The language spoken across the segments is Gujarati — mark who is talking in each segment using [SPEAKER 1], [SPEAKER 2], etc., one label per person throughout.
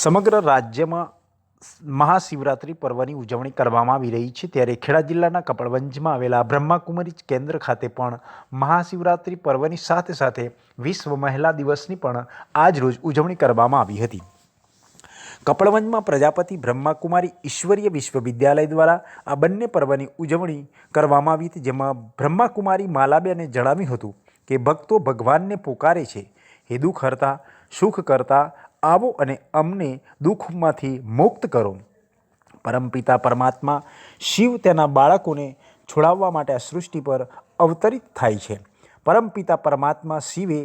[SPEAKER 1] સમગ્ર રાજ્યમાં મહાશિવરાત્રિ પર્વની ઉજવણી કરવામાં આવી રહી છે ત્યારે ખેડા જિલ્લાના કપડવંજમાં આવેલા બ્રહ્માકુમારી કેન્દ્ર ખાતે પણ મહાશિવરાત્રિ પર્વની સાથે સાથે વિશ્વ મહિલા દિવસની પણ આજરોજ ઉજવણી કરવામાં આવી હતી કપડવંજમાં પ્રજાપતિ બ્રહ્માકુમારી ઈશ્વરીય વિશ્વવિદ્યાલય દ્વારા આ બંને પર્વની ઉજવણી કરવામાં આવી હતી જેમાં બ્રહ્માકુમારી માલાબેને જણાવ્યું હતું કે ભક્તો ભગવાનને પોકારે છે હે દુઃખ હરતા સુખ કરતા આવો અને અમને દુઃખમાંથી મુક્ત કરો પરમપિતા પરમાત્મા શિવ તેના બાળકોને છોડાવવા માટે આ સૃષ્ટિ પર અવતરિત થાય છે પરમપિતા પરમાત્મા શિવે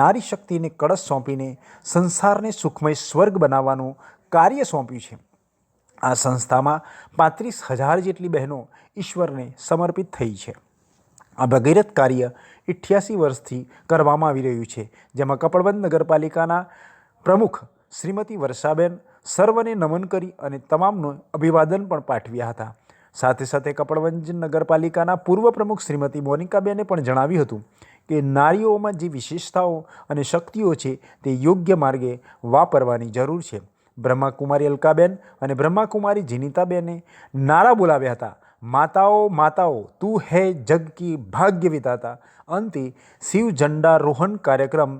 [SPEAKER 1] નારી શક્તિને કળશ સોંપીને સંસારને સુખમય સ્વર્ગ બનાવવાનું કાર્ય સોંપ્યું છે આ સંસ્થામાં પાંત્રીસ હજાર જેટલી બહેનો ઈશ્વરને સમર્પિત થઈ છે આ ભગીરથ કાર્ય અઠ્યાસી વર્ષથી કરવામાં આવી રહ્યું છે જેમાં કપડબંધ નગરપાલિકાના પ્રમુખ શ્રીમતી વર્ષાબેન સર્વને નમન કરી અને તમામનું અભિવાદન પણ પાઠવ્યા હતા સાથે સાથે કપડવંજ નગરપાલિકાના પૂર્વ પ્રમુખ શ્રીમતી મોનિકાબેને પણ જણાવ્યું હતું કે નારીઓમાં જે વિશેષતાઓ અને શક્તિઓ છે તે યોગ્ય માર્ગે વાપરવાની જરૂર છે બ્રહ્માકુમારી અલકાબેન અને બ્રહ્માકુમારી જીનિતાબેને નારા બોલાવ્યા હતા માતાઓ માતાઓ તું હે જગ કી ભાગ્ય વિતાતા અંતે શિવ ઝંડા રોહણ કાર્યક્રમ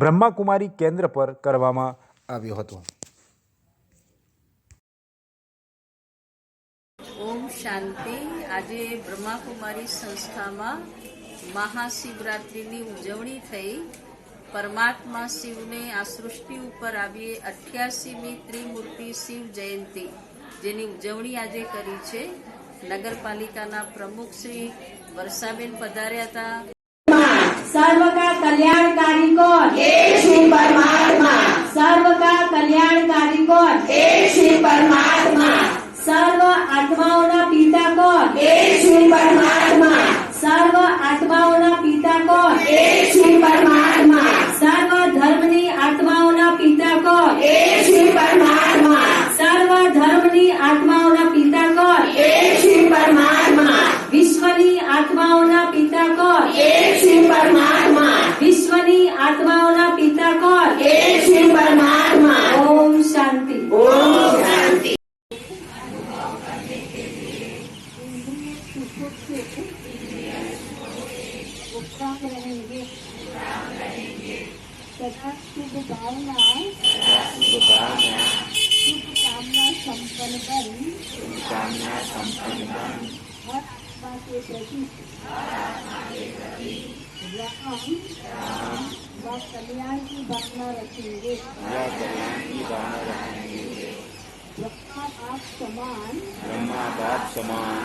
[SPEAKER 1] બ્રહ્માકુમારી કેન્દ્ર પર કરવામાં આવ્યો હતો
[SPEAKER 2] ઓમ શાંતિ આજે બ્રહ્માકુમારી સંસ્થામાં મહાશિવરાત્રિની ઉજવણી થઈ પરમાત્મા શિવને આ સૃષ્ટિ ઉપર આવી અઠ્યાસીમી ત્રિમૂર્તિ શિવ જયંતિ જેની ઉજવણી આજે કરી છે નગરપાલિકાના પ્રમુખ શ્રી વર્ષાબેન પધાર્યા હતા
[SPEAKER 3] सर्व का कल्याणकारी कौन
[SPEAKER 4] श्री परमात्मा
[SPEAKER 3] सर्व का कल्याणकारी कौन
[SPEAKER 4] श्री परमात्मा
[SPEAKER 3] सर्व आत्माओं पिता
[SPEAKER 4] कौन श्री परमात्मा
[SPEAKER 3] सर्व आत्माओं पिता
[SPEAKER 4] कौन श्री परमात्मा
[SPEAKER 5] से रहेंगे तथा शुभ भावना शुभ कामना संपन्न बन और आत्मा के प्रति व कल्याण की भावना रखेंगे ब्रह्मा समान
[SPEAKER 6] ब्रह्मा समान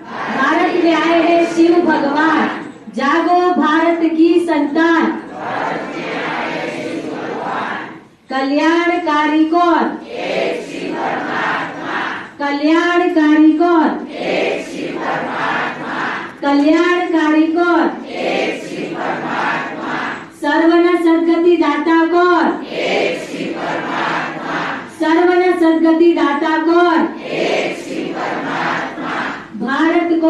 [SPEAKER 3] लेके आए हैं शिव भगवान जागो भारत की संतान कल्याणकारी कौन कल्याणकारी कौन कल्याणकारी कौन सर्वना सदगति दाता कौन सर्वना सदगति दाता कौन भारत को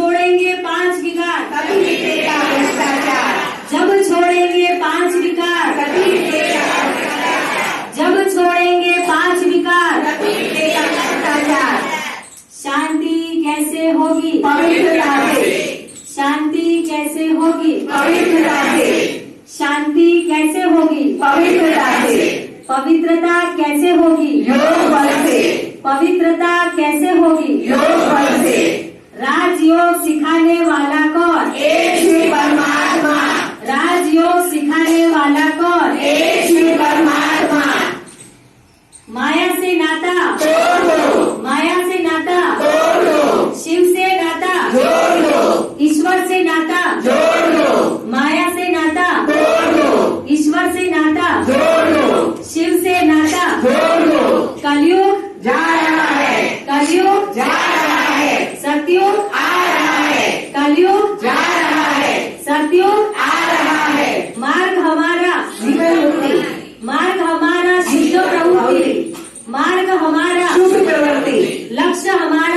[SPEAKER 3] छोड़ेंगे पांच बीघा
[SPEAKER 4] कभी मिटेगा भ्रष्टाचार
[SPEAKER 3] जब छोड़ेंगे पांच बीघा
[SPEAKER 4] कभी मिटेगा
[SPEAKER 3] जब छोड़ेंगे पांच बीघा
[SPEAKER 4] कभी मिटेगा भ्रष्टाचार
[SPEAKER 3] शांति कैसे होगी
[SPEAKER 4] पवित्रता से
[SPEAKER 3] शांति कैसे होगी
[SPEAKER 4] पवित्रता से
[SPEAKER 3] शांति कैसे होगी
[SPEAKER 4] पवित्रता से
[SPEAKER 3] पवित्रता कैसे होगी
[SPEAKER 4] योग बल से
[SPEAKER 3] पवित्रता कैसे होगी
[SPEAKER 4] योग बल से
[SPEAKER 3] राजयोग सिखाने वाला कौन
[SPEAKER 4] एक श्री परमात्मा
[SPEAKER 3] राजयोग सिखाने वाला कौन
[SPEAKER 4] एक श्री परमात्मा jamais